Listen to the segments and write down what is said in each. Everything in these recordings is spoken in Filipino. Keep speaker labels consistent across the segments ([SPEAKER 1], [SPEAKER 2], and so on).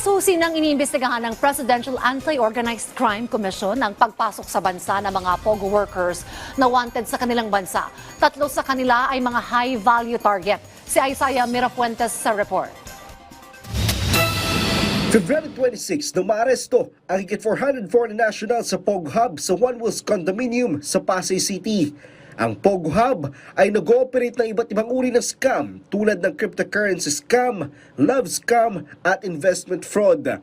[SPEAKER 1] Pinapasusi ng iniimbestigahan ng Presidential Anti-Organized Crime Commission ang pagpasok sa bansa ng mga POGO workers na wanted sa kanilang bansa. Tatlo sa kanila ay mga high-value target. Si Isaiah Mirafuentes sa report.
[SPEAKER 2] February 26 na maaresto ang higit 440 national sa POG Hub sa One Wheels Condominium sa Pasay City. Ang POG Hub ay nag-ooperate ng iba't ibang uri ng scam tulad ng cryptocurrency scam, love scam at investment fraud.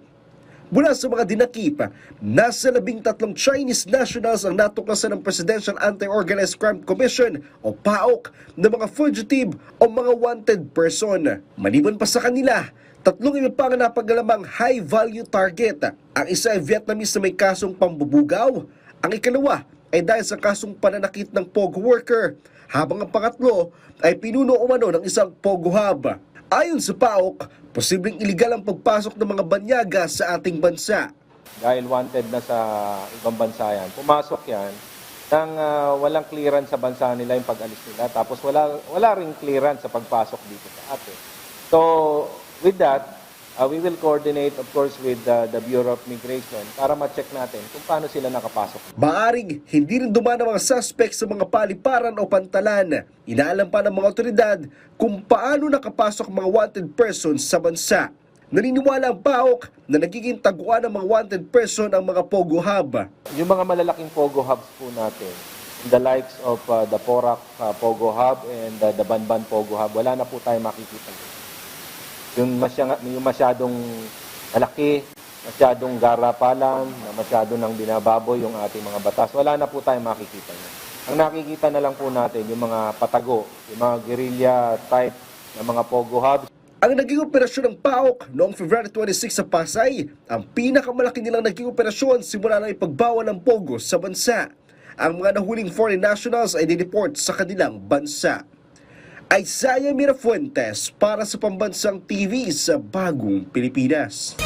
[SPEAKER 2] Mula sa mga dinakip, nasa labing tatlong Chinese nationals ang natuklasan ng Presidential Anti-Organized Crime Commission o PAOK na mga fugitive o mga wanted person. Maliban pa sa kanila, tatlong iba pang napagalamang high-value target. Ang isa ay Vietnamese na may kasong pambubugaw. Ang ikalawa ay dahil sa kasong pananakit ng POG worker, habang ang pangatlo ay pinuno umano ng isang POG hub. Ayon sa PAOK, posibleng iligal ang pagpasok ng mga banyaga sa ating bansa.
[SPEAKER 3] dahil wanted na sa ibang bansa yan. Pumasok yan nang ah, walang clearance sa bansa nila yung pag-alis nila. Tapos wala, wala ring clearance sa pagpasok dito sa atin. So, with that, ah, we will coordinate, of course, with ah, the Bureau of Migration para ma-check natin kung paano sila nakapasok.
[SPEAKER 2] Maaring hindi rin dumaan ang mga suspect sa mga paliparan o pantalan. Inaalam pa ng mga otoridad kung paano nakapasok mga wanted persons sa bansa. Naniniwala ang PAOK na nagiging taguan ng mga wanted person ang mga Pogo Hub.
[SPEAKER 3] Yung mga malalaking Pogo hubs po natin, the likes of ah, the Porac ah, Pogo Hub and ah, the Banban Pogo Hub, wala na po tayo makikita. Yung, masya, yung masyadong malaki, masyadong garapalan, na masyado nang binababoy yung ating mga batas, wala na po tayo makikita. Yan. Ang nakikita na lang po natin, yung mga patago, yung mga guerrilla type na mga Pogo Hubs,
[SPEAKER 2] Ang naging operasyon ng PAOK noong February 26 sa Pasay, ang pinakamalaki nilang naging operasyon simula ng ipagbawal ng Pogo sa bansa. Ang mga nahuling foreign nationals ay dineport sa kanilang bansa. Isaiah Mirafuentes para sa Pambansang TV sa Bagong Pilipinas.